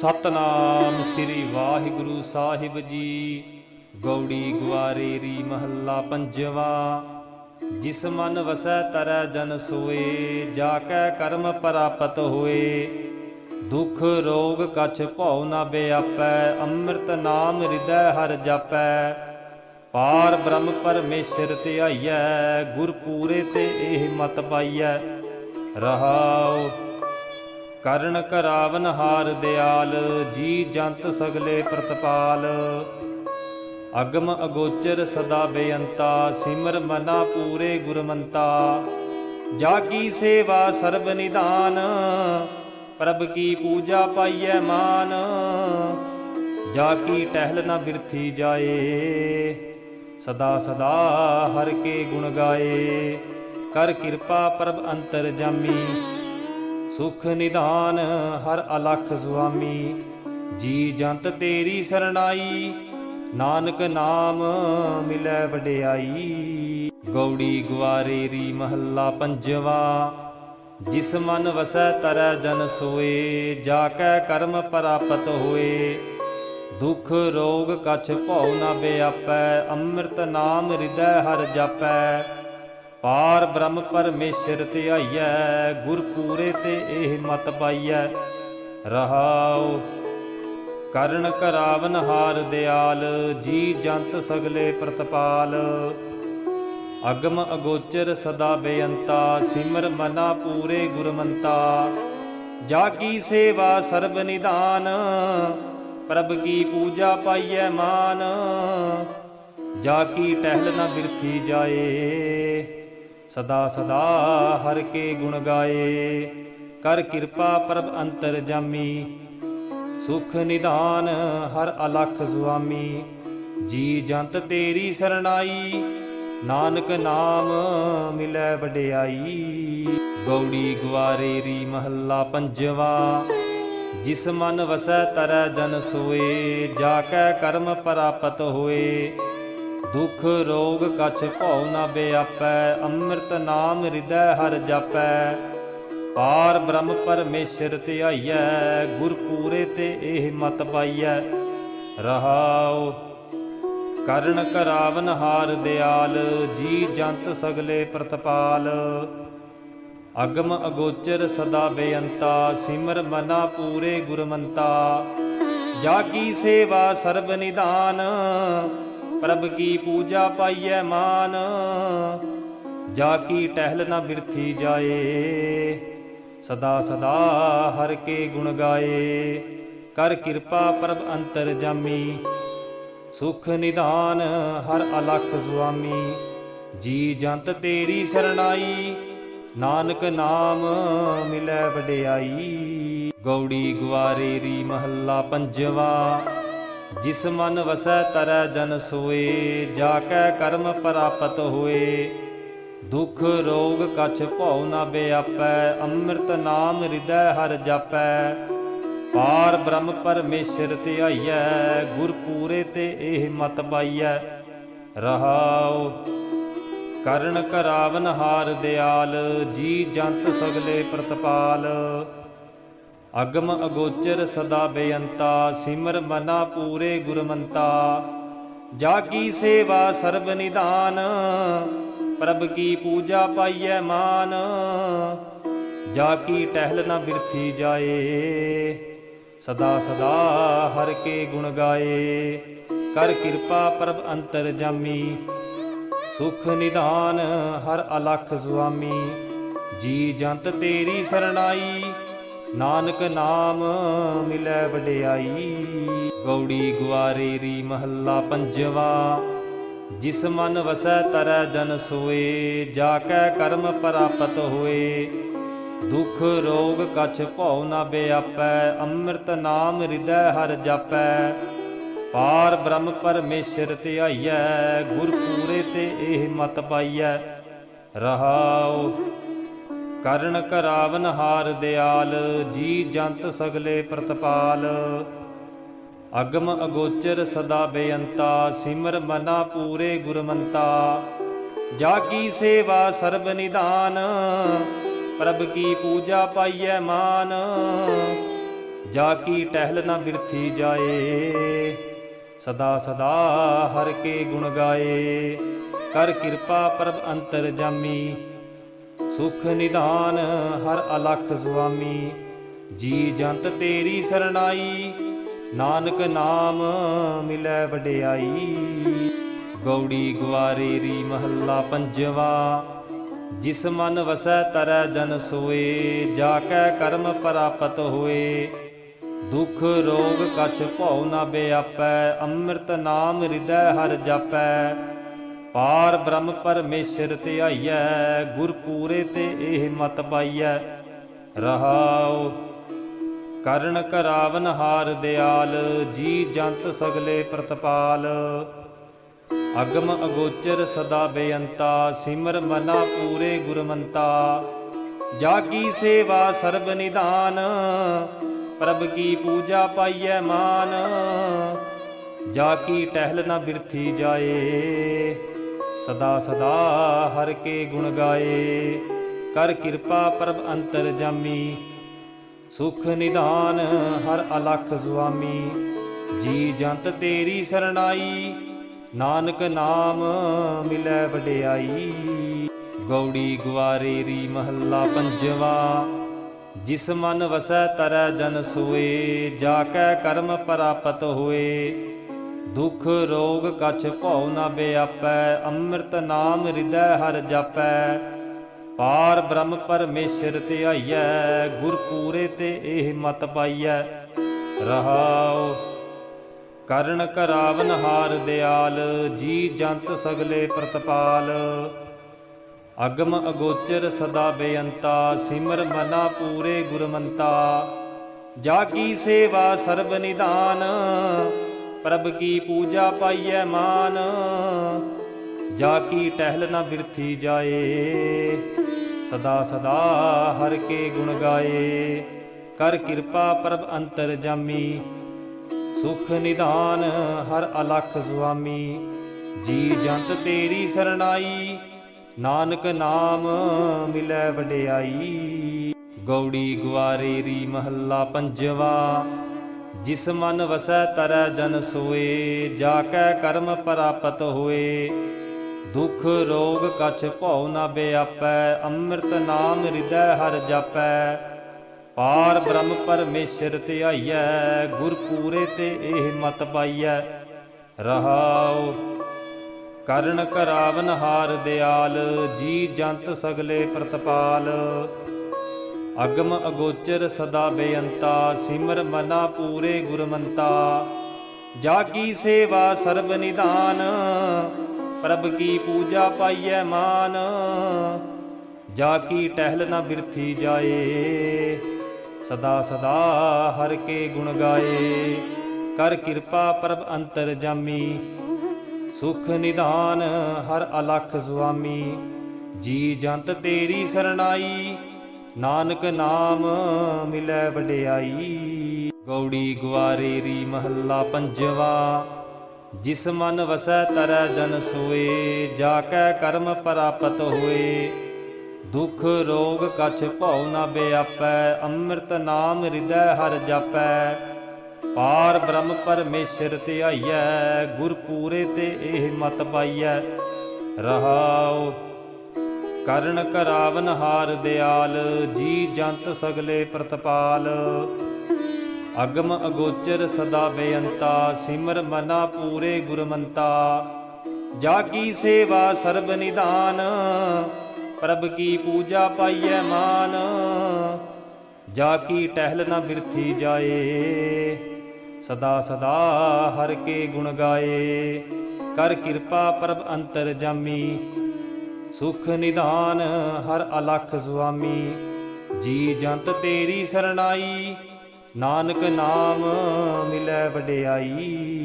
ਸਤਨਾਮ ਸ੍ਰੀ ਵਾਹਿਗੁਰੂ ਸਾਹਿਬ ਜੀ। ਗੌੜੀ ਗੁਆਰੇ ਰੀ ਮਹੱਲਾ ਪੰਜਵਾ। ਜਿਸ ਮਨ ਵਸੈ ਤਰੈ ਜਨ ਸੋਏ, ਜਾ ਕੈ ਕਰਮ ਪ੍ਰਾਪਤ ਹੋਏ। ਦੁਖ ਰੋਗ ਕਛ ਭਉ ਨ ਬਿਆਪੈ, ਅੰਮ੍ਰਿਤ ਨਾਮ ਹਿਰਦੈ ਹਰ ਜਾਪੈ। ਪਾਰ ਬ੍ਰਹਮ ਪਰਮੇਸ਼ਰ ਧਿਆਈਐ ਗੁਰ ਪੂਰੇ ਤੇ ਇਹ ਮਤ ਪਾਈਐ। ਰਹਾਉ ਕਰਨ ਕਰਾਵਨ ਹਾਰ ਦਿਆਲ, ਜੀ ਜੰਤ ਸਗਲੇ ਪ੍ਰਤਪਾਲ। ਅਗਮ ਅਗੋਚਰ ਸਦਾ ਬੇਅੰਤਾ, ਸਿਮਰ ਮਨਾ ਪੂਰੇ ਗੁਰਮੰਤਾ। ਜਾਗੀ ਸੇਵਾ ਸਰਬ ਨਿਦਾਨ ਪ੍ਰਭ ਕੀ ਪੂਜਾ ਪਾਈਐ ਮਾਨ। ਜਾ ਕੀ ਟਹਿਲ ਨਾ ਬਿਰਥੀ ਜਾਏ, ਸਦਾ ਸਦਾ ਹਰ ਕੇ ਗੁਣ ਗਾਏ। ਕਰ ਕਿਰਪਾ ਪ੍ਰਭ ਅੰਤਰ ਜਾਮੀ। ਸੁਖ ਨਿਦਾਨ ਹਰ ਅਲਖ ਸੁਆਮੀ। ਜੀ ਜੰਤ ਤੇਰੀ ਸਰਣਾਈ, ਨਾਨਕ ਨਾਮ ਮਿਲੈ ਵਡਿਆਈ। ਗੌੜੀ ਗੁਆਰੇ ਰੀ ਮਹੱਲਾ ਪੰਜਵਾ, ਜਿਸ ਮਨ ਵਸੈ ਤਰੈ ਜਨ ਸੋਏ, ਜਾ ਕੈ ਕਰਮ ਪ੍ਰਾਪਤ ਹੋਏ। ਦੁਖ ਰੋਗ ਕਛ ਭਉ ਨ ਬਿਆਪੈ, ਅੰਮ੍ਰਿਤ ਨਾਮ ਹਿਰਦੈ ਹਰ ਜਾਪੈ। ਪਾਰ ਬ੍ਰਹਮ ਪਰਮੇਸ਼ਰ ਧਿਆਈਐ ਗੁਰ ਪੂਰੇ ਤੇ ਇਹ ਮਤ ਪਾਈਐ। ਰਹਾਉ, ਕਰਨ ਕਰਾਵਨ ਹਾਰ ਦਿਆਲ, ਜੀ ਜੰਤ ਸਗਲੇ ਪ੍ਰਤਪਾਲ। ਅਗਮ ਅਗੋਚਰ ਸਦਾ ਬੇਅੰਤਾ, ਸਿਮਰ ਮਨਾ ਪੂਰੇ ਗੁਰਮੰਤਾ। ਜਾ ਕੀ ਸੇਵਾ ਸਰਬ ਨਿਦਾਨ ਪ੍ਰਭ ਕੀ ਪੂਜਾ ਪਾਈਐ ਮਾਨ। ਜਾ ਕੀ ਟਹਿਲ ਨ ਬਿਰਥੀ ਜਾਏ ਸਦਾ ਸਦਾ ਹਰ ਕੇ ਗੁਣ ਗਾਏ। ਕਰ ਕਿਰਪਾ ਪ੍ਰਭ ਅੰਤਰ ਜਾਮੀ। ਸੁਖ ਨਿਧਾਨ ਹਰ ਅਲਖ ਸੁਆਮੀ। ਜੀ ਜੰਤ ਤੇਰੀ ਸਰਣਾਈ, ਨਾਨਕ ਨਾਮ ਮਿਲੈ ਵਡਿਆਈ। ਗੌੜੀ ਗੁਆਰੇ ਰੀ ਮਹੱਲਾ ਪੰਜਵਾ। ਜਿਸ ਮਨ ਵਸੈ ਤਰੈ ਜਨ ਸੋਏ, ਜਾ ਕੈ ਕਰਮ ਪ੍ਰਾਪਤ ਹੋਏ। ਦੁਖ ਰੋਗ ਕਛ ਭਉ ਨਾ ਬਿਆਪੈ, ਅੰਮ੍ਰਿਤ ਨਾਮ ਹਿਰਦੈ ਹਰ ਜਾਪੈ। ਪਾਰ ਬ੍ਰਹਮ ਪਰਮੇਸ਼ਰ ਧਿਆਈਐ ਗੁਰ ਪੂਰੇ ਤੇ ਇਹ ਮਤ ਪਾਈਐ। ਰਹਾਉ, ਕਰਨ ਕਰਾਵਨ ਹਾਰ ਦਿਆਲ, ਜੀ ਜੰਤ ਸਗਲੇ ਪ੍ਰਤਪਾਲ। ਅਗਮ ਅਗੋਚਰ ਸਦਾ ਬੇਅੰਤਾ, ਸਿਮਰ ਮਨਾ ਪੂਰੇ ਗੁਰਮੰਤਾ। ਜਾ ਕੀ ਸੇਵਾ ਸਰਬ ਨਿਦਾਨ ਪ੍ਰਭ ਕੀ ਪੂਜਾ ਪਾਈਐ ਮਾਨ, ਜਾ ਕੀ ਟਹਿਲ ਨ ਬਿਰਥੀ ਜਾਏ, ਸਦਾ ਸਦਾ ਹਰ ਕੇ ਗੁਣ ਗਾਏ। ਕਰ ਕਿਰਪਾ ਪ੍ਰਭ ਅੰਤਰ ਜਾਮੀ, ਸੁਖ ਨਿਦਾਨ ਹਰ ਅਲਖ ਸੁਆਮੀ। ਜੀ ਜੰਤ ਤੇਰੀ ਸਰਣਾਈ, ਨਾਨਕ ਨਾਮ ਮਿਲੈ ਵਡਿਆਈ। ਗੌੜੀ ਗੁਆਰੇ ਰੀ ਮਹੱਲਾ ਪੰਜਵਾ ਜਿਸ ਮਨ ਵਸੈ ਤਰੈ ਜਨ ਸੋਏ, ਜਾ ਕੈ ਕਰਮ ਪ੍ਰਾਪਤ ਹੋਏ। ਦੁਖ ਰੋਗ ਕਛ ਭਉ ਨਾ ਬਿਆਪੈ, ਅੰਮ੍ਰਿਤ ਨਾਮ ਹਿਰਦੈ ਹਰ ਜਾਪੈ। ਪਾਰ ਬ੍ਰਹਮ ਪਰਮੇਸ਼ਰ ਧਿਆਈਐ ਗੁਰ ਪੂਰੇ ਤੇ ਇਹ ਮਤ ਪਾਈਐ। ਰਹਾਉ, ਕਰਨ ਕਰਾਵਨ ਹਾਰ ਦਿਆਲ, ਜੀ ਜੰਤ ਸਗਲੇ ਪ੍ਰਤਪਾਲ। ਅਗਮ ਅਗੋਚਰ ਸਦਾ ਬੇਅੰਤਾ, ਸਿਮਰ ਮਨਾ ਪੂਰੇ ਗੁਰਮੰਤਾ। ਜਾ ਕੀ ਸੇਵਾ ਸਰਬ ਨਿਦਾਨ ਪ੍ਰਭ ਕੀ ਪੂਜਾ ਪਾਈਐ ਮਾਨ। ਜਾ ਕੀ ਟਹਿਲ ਨਾ ਬਿਰਥੀ ਜਾਏ, ਸਦਾ ਸਦਾ ਹਰ ਕੇ ਗੁਣ ਗਾਏ। ਕਰ ਕਿਰਪਾ ਪ੍ਰਭ ਅੰਤਰ ਜਾਮੀ, ਸੁਖ ਨਿਦਾਨ ਹਰ ਅਲਖ ਸੁਆਮੀ। ਜੀ ਜੰਤ ਤੇਰੀ ਸਰਣਾਈ ਨਾਨਕ ਨਾਮ ਮਿਲੈ ਵਡਿਆਈ। ਗੌੜੀ ਗੁਆਰੇ ਰੀ ਮਹੱਲਾ ਪੰਜਵਾ। ਜਿਸ ਮਨ ਵਸੈ ਤਰੈ ਜਨ ਸੋਏ ਜਾ ਕੈ ਕਰਮ ਪ੍ਰਾਪਤ ਹੋਏ। ਦੁਖ ਰੋਗ ਕਛ ਭਉ ਨ ਬਿਆਪੈ, ਅੰਮ੍ਰਿਤ ਨਾਮ ਹਿਰਦੈ ਹਰ ਜਾਪੈ। ਪਾਰ ਬ੍ਰਹਮ ਪਰਮੇਸ਼ਰ ਧਿਆਈਐ ਗੁਰ ਪੂਰੇ ਤੇ ਇਹ ਮਤ ਪਾਈਐ। ਰਹਾਉ ਕਰਨ ਕਰਾਵਨ ਹਾਰ ਦਿਆਲ, ਜੀ ਜੰਤ ਸਗਲੇ ਪ੍ਰਤਪਾਲ। ਅਗਮ ਅਗੋਚਰ ਸਦਾ ਬੇਅੰਤਾ, ਸਿਮਰ ਮਨਾ ਪੂਰੇ ਗੁਰਮੰਤਾ। ਜਾ ਕੀ ਸੇਵਾ ਸਰਬ ਨਿਦਾਨ ਪ੍ਰਭ ਕੀ ਪੂਜਾ ਪਾਈਐ ਮਾਨ। ਜਾ ਕੀ ਟਹਿਲ ਨਾ ਬਿਰਥੀ ਜਾਏ, ਸਦਾ ਸਦਾ ਹਰ ਕੇ ਗੁਣ ਗਾਏ। ਕਰ ਕਿਰਪਾ ਪ੍ਰਭ ਅੰਤਰ ਜਾਮੀ ਸੁਖ ਨਿਦਾਨ ਹਰ ਅਲਖ ਸੁਆਮੀ, ਜੀ ਜੰਤ ਤੇਰੀ ਸਰਣਾਈ, ਨਾਨਕ ਨਾਮ ਮਿਲੈ ਵਡਿਆਈ। ਗੌੜੀ ਗੁਆਰੇ ਰੀ ਮਹੱਲਾ ਪੰਜਵਾ, ਜਿਸ ਮਨ ਵਸੈ ਤਰੈ ਜਨ ਸੋਏ, ਜਾ ਕੈ ਕਰਮ ਪ੍ਰਾਪਤ ਹੋਏ। ਦੁਖ ਰੋਗ ਕਛ ਭਉ ਨਾ ਬਿਆਪੈ, ਅੰਮ੍ਰਿਤ ਨਾਮ ਹਿਰਦੈ ਹਰ ਜਾਪੈ। ਪਾਰ ਬ੍ਰਹਮ ਪਰਮੇਸ਼ਰ ਧਿਆਈਐ ਗੁਰ ਪੂਰੇ ਤੇ ਇਹ ਮਤ ਪਾਈਐ। ਰਹਾਉ, ਕਰਨ ਕਰਾਵਨ ਹਾਰ ਦਿਆਲ, ਜੀ ਜੰਤ ਸਗਲੇ ਪ੍ਰਤਪਾਲ। ਅਗਮ ਅਗੋਚਰ ਸਦਾ ਬੇਅੰਤਾ, ਸਿਮਰ ਮਨਾ ਪੂਰੇ ਗੁਰਮੰਤਾ। ਜਾ ਕੀ ਸੇਵਾ ਸਰਬ ਨਿਧਾਨ, ਪ੍ਰਭ ਕੀ ਪੂਜਾ ਪਾਈਐ ਮਾਨ। ਜਾ ਕੀ ਟਹਿਲ ਨਾ ਬਿਰਥੀ ਜਾਏ ਸਦਾ ਸਦਾ ਹਰ ਕੇ ਗੁਣ ਗਾਏ। ਕਰ ਕਿਰਪਾ ਪ੍ਰਭ ਅੰਤਰ ਜਾਮੀ। ਸੁਖ ਨਿਧਾਨ ਹਰ ਅਲਖ ਸੁਆਮੀ। ਜੀ ਜੰਤ ਤੇਰੀ ਸਰਣਾਈ, ਨਾਨਕ ਨਾਮ ਮਿਲੈ ਵਡਿਆਈ। ਗੌੜੀ ਗੁਆਰੇ ਰੀ ਮਹੱਲਾ ਪੰਜਵਾ। ਜਿਸ ਮਨ ਵਸੈ ਤਰੈ ਜਨ ਸੋਏ, ਜਾ ਕੈ ਕਰਮ ਪ੍ਰਾਪਤ ਹੋਏ। ਦੁਖ ਰੋਗ ਕਛ ਭਉ ਨਾ ਬਿਆਪੈ ਅੰਮ੍ਰਿਤ ਨਾਮ ਹਿਰਦੈ ਹਰ ਜਾਪੈ। ਪਾਰ ਬ੍ਰਹਮ ਪਰਮੇਸ਼ਰ ਧਿਆਈਐ ਗੁਰ ਪੂਰੇ ਤੇ ਇਹ ਮਤ ਪਾਈਐ। ਰਹਾਉ, ਕਰਨ ਕਰਾਵਨ ਹਾਰ ਦਿਆਲ, ਜੀ ਜੰਤ ਸਗਲੇ ਪ੍ਰਤਪਾਲ। ਅਗਮ ਅਗੋਚਰ ਸਦਾ ਬੇਅੰਤਾ, ਸਿਮਰ ਮਨਾ ਪੂਰੇ ਗੁਰਮੰਤਾ। ਜਾ ਕੀ ਸੇਵਾ ਸਰਬ ਨਿਧਾਨ ਪ੍ਰਭ ਕੀ ਪੂਜਾ ਪਾਈਐ ਮਾਨ, ਜਾ ਕੀ ਟਹਿਲ ਨਾ ਬਿਰਥੀ ਜਾਏ, ਸਦਾ ਸਦਾ ਹਰ ਕੇ ਗੁਣ ਗਾਏ। ਕਰ ਕਿਰਪਾ ਪ੍ਰਭ ਅੰਤਰ ਜਾਮੀ, ਸੁਖ ਨਿਧਾਨ ਹਰ ਅਲਖ ਸੁਆਮੀ। ਜੀ ਜੰਤ ਤੇਰੀ ਸਰਣਾਈ, ਨਾਨਕ ਨਾਮ ਮਿਲੈ ਵਡਿਆਈ। ਗੌੜੀ ਗੁਆਰੇ ਰੀ ਮਹੱਲਾ ਪੰਜਵਾ ਜਿਸ ਮਨ ਵਸੈ ਤਰੈ ਜਨ ਸੋਏ ਜਾ ਕੈ ਕਰਮ ਪ੍ਰਾਪਤ ਹੋਏ। ਦੁਖ ਰੋਗ ਕਛ ਭਉ ਨਾ ਬਿਆਪੈ, ਅੰਮ੍ਰਿਤ ਨਾਮ ਹਿਰਦੈ ਹਰ ਜਾਪੈ। ਪਾਰ ਬ੍ਰਹਮ ਪਰਮੇਸ਼ਰ ਧਿਆਈਐ ਗੁਰ ਪੂਰੇ ਤੇ ਇਹ ਮਤ ਪਾਈਐ। ਰਹਾਉ, ਕਰਨ ਕਰਾਵਨ ਹਾਰ ਦਿਆਲ, ਜੀ ਜੰਤ ਸਗਲੇ ਪ੍ਰਤਪਾਲ। ਅਗਮ ਅਗੋਚਰ ਸਦਾ ਬੇਅੰਤਾ, ਸਿਮਰ ਮਨਾ ਪੂਰੇ ਗੁਰਮੰਤਾ। ਜਾ ਕੀ ਸੇਵਾ ਸਰਬ ਨਿਧਾਨ, ਪ੍ਰਭ ਕੀ ਪੂਜਾ ਪਾਈਐ ਮਾਨ। ਜਾ ਕੀ ਟਹਿਲ ਨਾ ਬਿਰਥੀ ਜਾਏ, ਸਦਾ ਸਦਾ ਹਰ ਕੇ ਗੁਣ ਗਾਏ। ਕਰ ਕਿਰਪਾ ਪ੍ਰਭ ਅੰਤਰ ਜਾਮੀ, ਸੁਖ ਨਿਦਾਨ ਹਰ ਅਲਖ ਸੁਆਮੀ। ਜੀ ਜੰਤ ਤੇਰੀ ਸਰਣਾਈ ਨਾਨਕ ਨਾਮ ਮਿਲੈ ਵਡਿਆਈ। ਗੌੜੀ ਗੁਆਰੇ ਰੀ ਮਹੱਲਾ ਪੰਜਵਾ। ਜਿਸ ਮਨ ਵਸੈ ਤਰੈ ਜਨ ਸੋਏ, ਜਾ ਕੈ ਕਰਮ ਪ੍ਰਾਪਤ ਹੋਏ। ਦੁਖ ਰੋਗ ਕਛ ਭਉ ਨਾ ਬਿਆਪੈ, ਅੰਮ੍ਰਿਤ ਨਾਮ ਹਿਰਦੈ ਹਰ ਜਾਪੈ। ਪਾਰ ਬ੍ਰਹਮ ਪਰਮੇਸ਼ਰ ਧਿਆਈਐ ਗੁਰ ਪੂਰੇ ਤੇ ਇਹ ਮਤ ਪਾਈਐ। ਰਹਾਉ ਕਰਨ ਕਰਾਵਨ ਹਾਰ ਦਿਆਲ, ਜੀ ਜੰਤ ਸਗਲੇ ਪ੍ਰਤਪਾਲ। ਅਗਮ ਅਗੋਚਰ ਸਦਾ ਬੇਅੰਤਾ, ਸਿਮਰ ਮਨਾ ਪੂਰੇ ਗੁਰਮੰਤਾ। ਜਾ ਕੀ ਸੇਵਾ ਸਰਬ ਨਿਧਾਨ, ਪ੍ਰਭ ਕੀ ਪੂਜਾ ਪਾਈਐ ਮਾਨ। ਜਾ ਕੀ ਟਹਿਲ ਨਾ ਬਿਰਥੀ ਜਾਏ, ਸਦਾ ਸਦਾ ਹਰ ਕੇ ਗੁਣ ਗਾਏ। ਕਰ ਕਿਰਪਾ ਪ੍ਰਭ ਅੰਤਰ ਜਾਮੀ ਸੁਖ ਨਿਦਾਨ ਹਰ ਅਲਖ ਸੁਆਮੀ। ਜੀ ਜੰਤ ਤੇਰੀ ਸਰਣਾਈ ਨਾਨਕ ਨਾਮ ਮਿਲੈ ਵਡਿਆਈ।